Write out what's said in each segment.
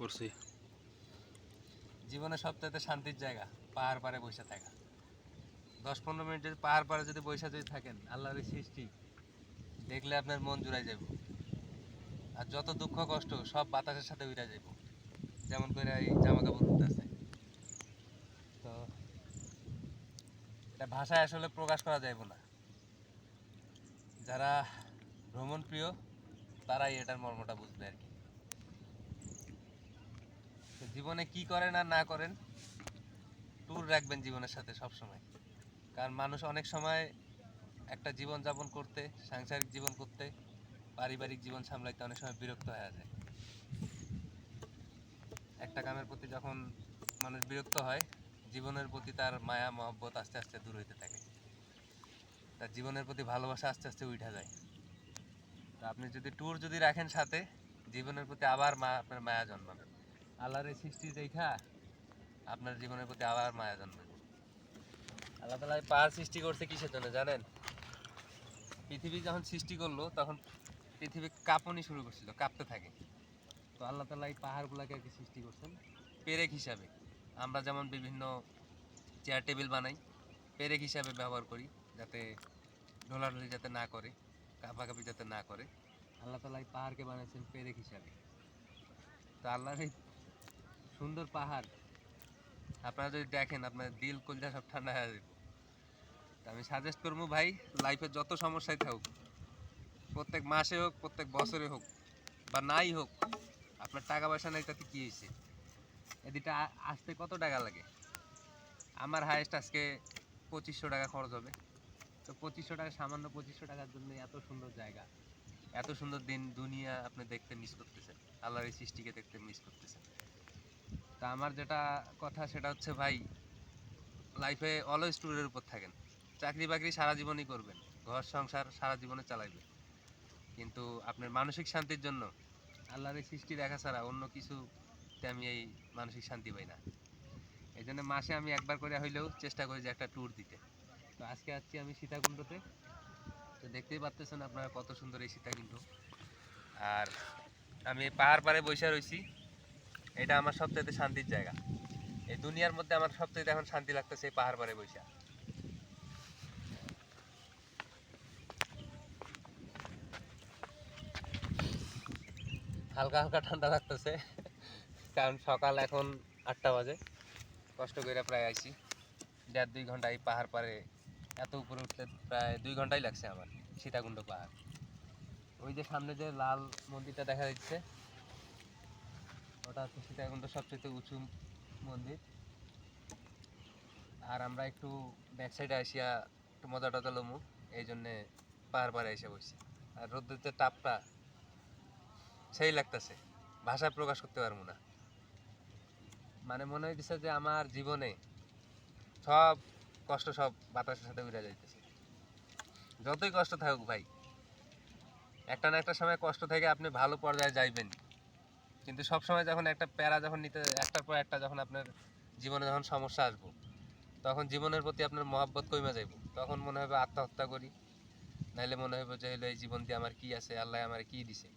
করছি। জীবনে সবচাইতে শান্তির জায়গা, পাহাড় পাড়ে বসে থাকা। দশ পনেরো মিনিট যদি পাহাড় পাড়ে যদি বসে যদি থাকেন, আল্লাহর সৃষ্টি, দেখলে আপনার মন জুড়াই যাব আর যত দুঃখ কষ্ট, সব বাতাসের সাথে উড়া যাব যেমন করে এই জামা কাপড় উঠতেছে তো এটা ভাষায় আসলে প্রকাশ করা যাইব না। যারা ভ্রমণ প্রিয় তারাই এটার মর্মটা বুঝবে আর কি। জীবনে কি করেন আর না করেন ট্যুর রাখবেন জীবনের সাথে সব সময় কারণ মানুষ অনেক সময় একটা জীবন যাপন করতে, সাংসারিক জীবন করতে, পারিবারিক জীবন সামলাইতে অনেক সময় বিরক্ত হয়ে যায়। একটা কামের প্রতি যখন মানুষ বিরক্ত হয়, জীবনের প্রতি তার মায়া, মহব্বত আস্তে আস্তে দূর হইতে থাকে। তার জীবনের প্রতি ভালোবাসা আস্তে আস্তে উঠা যায়। তো আপনি যদি ট্যুর যদি রাখেন সাথে, জীবনের প্রতি আবার মা, আপনার মায়া জন্মাবে। আল্লাহর সৃষ্টি দেখা আপনার জীবনের প্রতি আবার মায়া জন্মাবে আল্লাহ তালা পাহাড় সৃষ্টি করছে কিসের জন্য জানেন? পৃথিবী যখন সৃষ্টি করল, তখন পৃথিবী কাঁপনি শুরু করছিল, কাঁপতে থাকে। তো আল্লাহ তালা এই পাহাড়গুলোকে আর কি সৃষ্টি করছেন? পেরেক হিসাবে। আমরা যেমন বিভিন্ন চেয়ার টেবিল বানাই, পেরেক হিসাবে ব্যবহার করি, যাতে ঢোলাঢুলি যাতে না করে, কাঁপাকাপি যাতে না করে। আল্লাহ তালা এই পাহাড়কে বানিয়েছেন পেরেক হিসাবে। তো আল্লাহর এই সুন্দর পাহাড়। আপনারা যদি দেখেন আপনার দিল কলজা সব ঠান্ডা হয়ে যাবে। আমি সাজেস্ট করব ভাই লাইফে যত সমস্যাই থাকুক, প্রত্যেক মাসে হোক, প্রত্যেক বছরে হোক, বা নাই হোক, আপনার টাকা পয়সা নাই, তাতে কী হয়েছে? এদিকে আসতে কত টাকা লাগে? আমার হায়েস্ট আজকে পঁচিশশো টাকা খরচ হবে। তো পঁচিশশো টাকা, সামান্য পঁচিশশো টাকার জন্য এত সুন্দর জায়গা, এত সুন্দর দিন, দুনিয়া আপনি দেখতে মিস করতেছেন। আল্লাহর এই সৃষ্টিকে দেখতে মিস করতেছেন। তা আমার যেটা কথা সেটা হচ্ছে ভাই লাইফে অলওয়েজ ট্যুরের উপর থাকেন। চাকরি বাকরি সারা জীবনই করবেন, ঘর সংসার সারা জীবনে চালাইবেন। কিন্তু আপনার মানসিক শান্তির জন্য আল্লাহর এই সৃষ্টি দেখা ছাড়া অন্য কিছুতে আমি এই মানসিক শান্তি পাই না। এই জন্য মাসে আমি একবার করে হইলেও চেষ্টা করি যে একটা ট্যুর দিতে। তো আজকে আসছি আমি সীতাকুণ্ডতে। তো দেখতেই পাচ্তেছেন আপনারা কত সুন্দর এই সীতাকুণ্ড। আর আমি পাহাড় পাড়ে বসে রয়েছি এটা আমার সবচাইতে শান্তির জায়গা। এই দুনিয়ার মধ্যে আমার সবচাইতে এখন শান্তি লাগতেছে এই পাহাড় পাড়ে বসে হালকা হালকা ঠান্ডা লাগতেছে, কারণ সকাল এখন আটটা বাজে। কষ্ট করে প্রায় আইছি। দেড় দুই ঘণ্টা এই পাহাড় পাড়ে, এত উপরে উঠতে প্রায় দুই ঘন্টাই লাগছে আমার, সীতাকুণ্ড পাহাড়। ওই যে সামনে যে লাল মন্দিরটা দেখা যাচ্ছে ওটা হচ্ছে সীতাকুণ্ড সবচেয়ে উঁচু মন্দির। আর আমরা একটু ব্যাক সাইডে আসিয়া একটু মজা টজা লমু, এই জন্যে পাহাড় পাড়ে এসে বসছি। আর রোদ্রের যে তাপটা, সেই লাগতেছে। ভাষায় প্রকাশ করতে পারব না। মানে মনে হইতেছে যে আমার জীবনে সব কষ্ট সব বাতাসের সাথে উড়ে যাইতেছে। যতই কষ্ট থাকুক ভাই, একটা না একটা সময় কষ্ট থেকে আপনি ভালো পর্যায়ে যাইবেন কিন্তু সব সময় যখন একটা প্যারা যখন নিতে, একটার পর একটা যখন আপনার জীবনে যখন সমস্যা আসব, তখন জীবনের প্রতি আপনার মহাব্বত কমে যাইব। তখন মনে হবে আত্মহত্যা করি। নাইলে মনে হবে যে হলো এই জীবন দিয়ে আমার কি আছে? আল্লাহ আমার কি দিছে?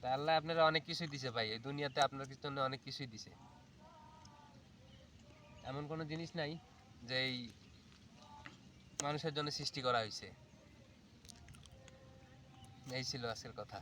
তা আল্লাহ আপনারা অনেক কিছুই দিছে ভাই। এই দুনিয়াতে আপনার জন্য অনেক কিছুই দিছে। এমন কোনো জিনিস নাই যে, এই মানুষের জন্য সৃষ্টি করা হয়েছে এই ছিল আজকের কথা।